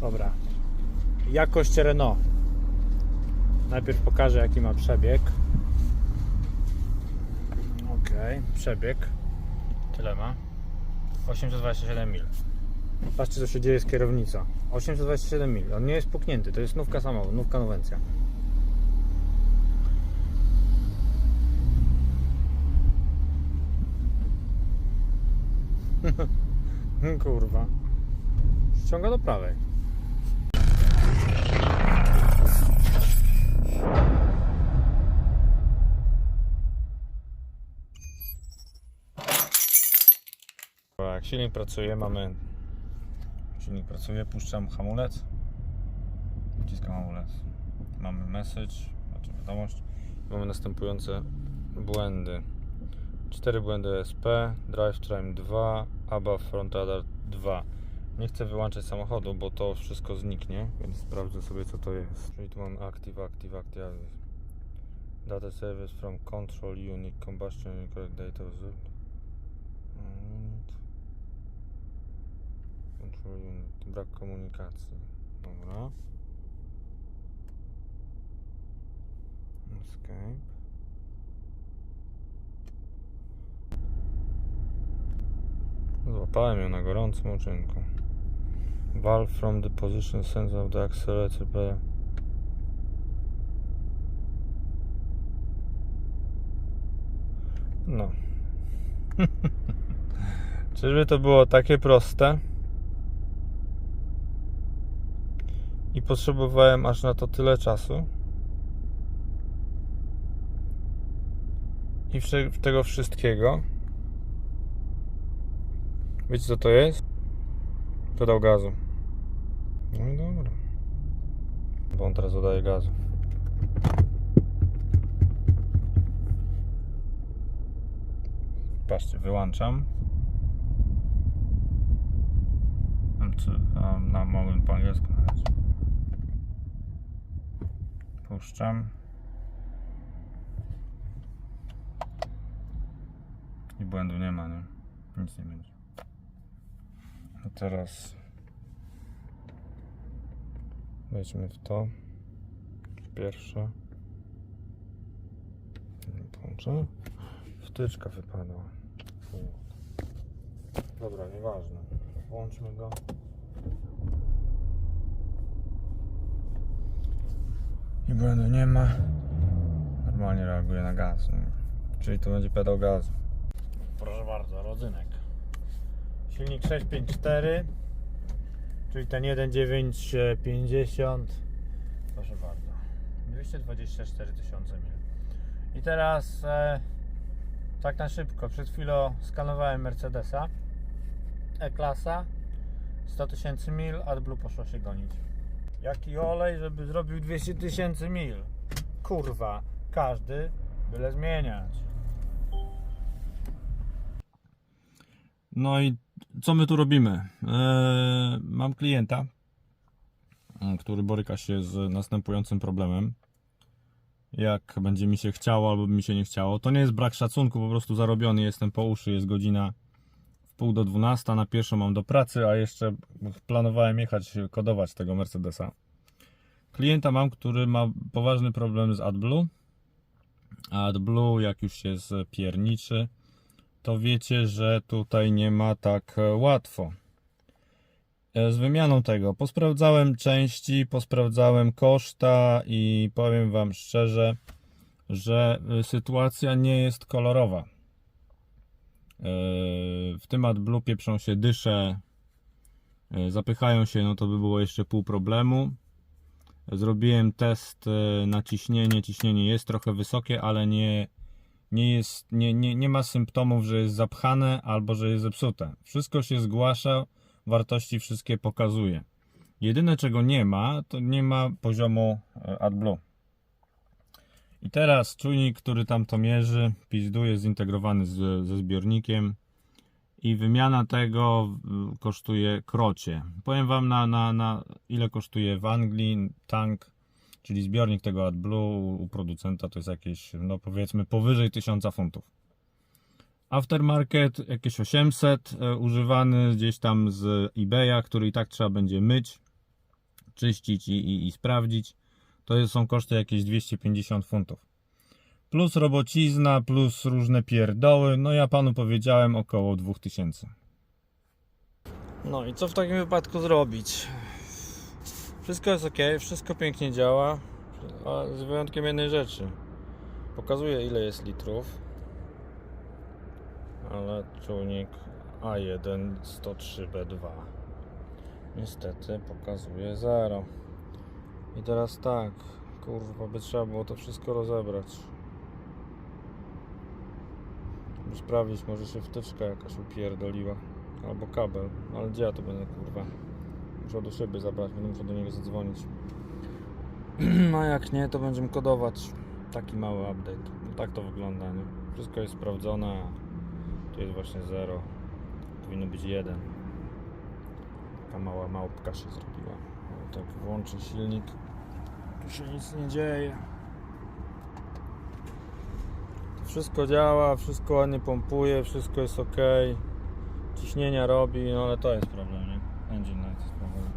Dobra. Jakość Renault. Najpierw pokażę jaki ma przebieg. Ok, przebieg. Tyle ma. 827 mil. Patrzcie co się dzieje z kierownicą. 827 mil. On nie jest puknięty, to jest nówka samochód, nówka nowencja. Kurwa. Ściąga do prawej. Silnik pracuje, mamy. Silnik pracuje, puszczam hamulec. Wciskam hamulec. Mamy message, znaczy wiadomość. Mamy następujące błędy. Cztery błędy SP, drivetrain 2, ABA front radar 2. Nie chcę wyłączać samochodu, bo to wszystko zniknie, więc sprawdzę sobie co to jest. Czyli tu mam active, active, active. Data service from control unit combustion unit correct data unit. Brak komunikacji. Dobra. Escape. Złapałem ją na gorącym uczynku. Valve from the position sensor of the accelerator pedal. No. Czyżby to było takie proste? I potrzebowałem aż na to tyle czasu? I tego wszystkiego? Wiecie co to jest? Pedał gazu. No i dobra. Bo on teraz dodaje gazu. Patrzcie, wyłączam. Czy, a, na mogłem po angielsku Puszczam. I błędu nie ma, nie? Nic nie będzie. A teraz wejdźmy w to. Pierwsze. Połączę. Wtyczka wypadła. Dobra, nieważne. Włączmy go. I błędu nie ma. Normalnie reaguje na gaz. Nie? Czyli to będzie pedał gazu. Proszę bardzo, rodzynek. Silnik 654, czyli ten 1.950. Proszę bardzo. 224 tysiące mil. I teraz e, tak na szybko. Przed chwilą skanowałem Mercedesa E-klasa 100 tysięcy mil, AdBlue poszło się gonić. Jaki olej, żeby zrobił 200 tysięcy mil? Kurwa, każdy byle zmieniać. No i co my tu robimy? Eee, mam klienta, który boryka się z następującym problemem. Jak będzie mi się chciało, albo mi się nie chciało. To nie jest brak szacunku, po prostu zarobiony jestem po uszy. Jest godzina pół do 12. Na pierwszą mam do pracy, a jeszcze planowałem jechać kodować tego Mercedesa. Klienta mam, który ma poważny problem z AdBlue. AdBlue, jak już się spierniczy, to wiecie, że tutaj nie ma tak łatwo. E, Z wymianą tego posprawdzałem części, posprawdzałem koszta i powiem Wam szczerze, że e, sytuacja nie jest kolorowa. W tym AdBlue pieprzą się dysze, e, zapychają się, no to by było jeszcze pół problemu. Zrobiłem test e, na ciśnienie. Ciśnienie jest trochę wysokie, ale nie, nie, jest, nie, nie, nie ma symptomów, że jest zapchane albo że jest zepsute. Wszystko się zgłasza, wartości wszystkie pokazuje. Jedyne czego nie ma, to nie ma poziomu e, AdBlue. I teraz czujnik, który tam to mierzy, pizdu jest zintegrowany z, ze zbiornikiem i wymiana tego y, kosztuje krocie. Powiem Wam na, na, na ile kosztuje w Anglii tank, czyli zbiornik tego AdBlue u producenta to jest jakieś, no powiedzmy powyżej 1000 funtów. Aftermarket jakieś 800, e, używany gdzieś tam z eBaya, który i tak trzeba będzie myć. czyścić i, i, i sprawdzić, to są koszty jakieś 250 funtów. Plus robocizna, plus różne pierdoły, no ja panu powiedziałem około 2000. No i co w takim wypadku zrobić? Wszystko jest ok, wszystko pięknie działa, z wyjątkiem jednej rzeczy. Pokazuje ile jest litrów, ale czujnik A1 103B2 niestety pokazuje 0. I teraz tak, kurwa, by trzeba było to wszystko rozebrać. By sprawdzić, może się wtyczka jakaś upierdoliła. Albo kabel, ale gdzie ja to będę, kurwa? Muszę do szyby zabrać, będę musiał do niego zadzwonić. No jak nie, to będziemy kodować taki mały update. No tak to wygląda, nie? Wszystko jest sprawdzone, tu jest właśnie 0. Powinno być 1. Taka mała małpka się zrobiła. Tak włączy silnik. Tu się nic nie dzieje. Wszystko działa, wszystko ładnie pompuje, wszystko jest ok. Ciśnienia robi, no ale to jest problem, nie? Engine light jest problem.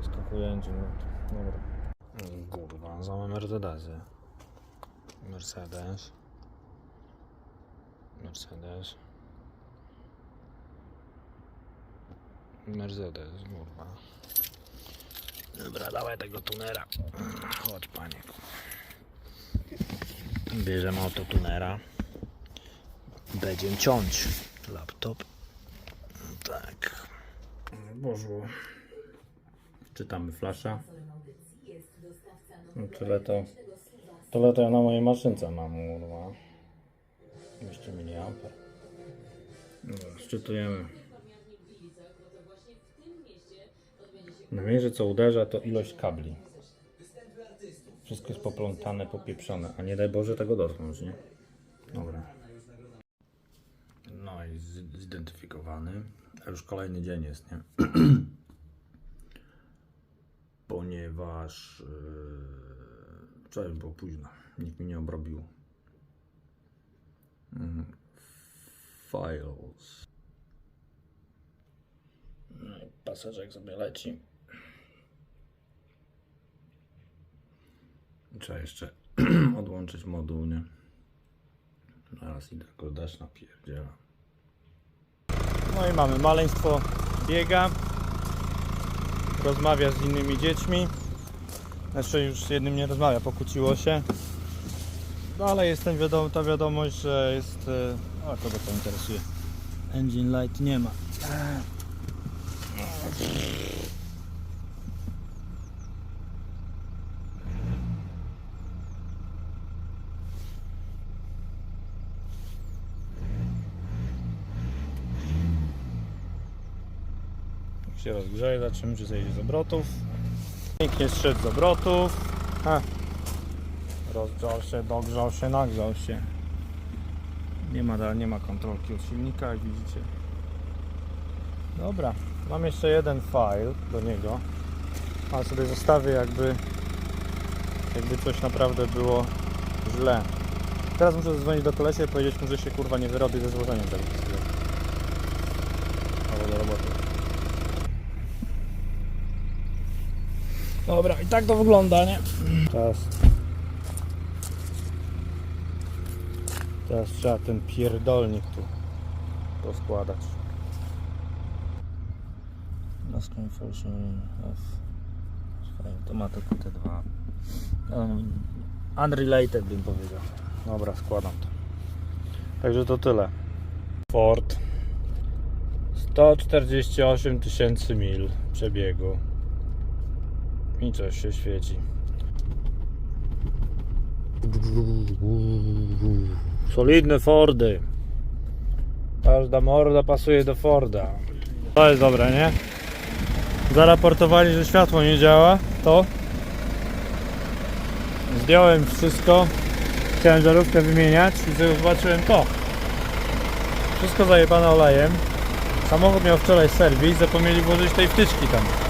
Skakuje engine light. Dobra. Kurwa, same Mercedesy. Mercedes. Mercedes. Mercedes, kurwa. Dobra, dawaj tego tunera. Chodź, panie. Bierzemy autotunera. Będziemy ciąć laptop. Tak. Bożło. Czytamy flasza. No, tyle to. Tyle to ja na mojej maszynce mam, kurwa. 200 mA. Dobra, szczytujemy. Najmniejsze co uderza to ilość kabli. Wszystko jest poplątane, popieprzone, a nie daj Boże tego dotknąć, nie? Dobra. No i zidentyfikowany. A już kolejny dzień jest, nie? Ponieważ yy, wczoraj było późno. Nikt mi nie obrobił. Mm, Files. No i pasażek sobie leci. Trzeba jeszcze odłączyć moduł, nie? Zaraz idę go dać na pierdziela. No i mamy maleństwo biega. Rozmawia z innymi dziećmi. Znaczy już z jednym nie rozmawia, pokłóciło się. No ale jest ten wiadom, ta wiadomość, że jest... e, A kogo to interesuje? Engine light nie ma. Się rozgrzeje, zobaczymy czy zejdzie z obrotów. Pięknie zszedł z obrotów. Ha. Rozgrzał się, dogrzał się, nagrzał się. Nie ma, nie ma kontrolki od silnika, jak widzicie. Dobra, mam jeszcze jeden file do niego. Ale sobie zostawię jakby jakby coś naprawdę było źle. Teraz muszę zadzwonić do kolesia i powiedzieć mu, że się kurwa nie wyrobi ze złożeniem tego do roboty. Dobra, i tak to wygląda, nie? Teraz. Teraz trzeba ten pierdolnik tu rozkładać. Last configuration of to ma tylko te dwa. Um, unrelated bym powiedział. Dobra, składam to. Także to tyle. Ford 148 tysięcy mil przebiegu. Coś się świeci. Solidne Fordy. Każda morda pasuje do Forda. To jest dobre, nie? Zaraportowali, że światło nie działa. To. Zdjąłem wszystko. Chciałem żarówkę wymieniać i zobaczyłem to. Wszystko zajebane olejem. Samochód miał wczoraj serwis, zapomnieli włożyć tej wtyczki tam.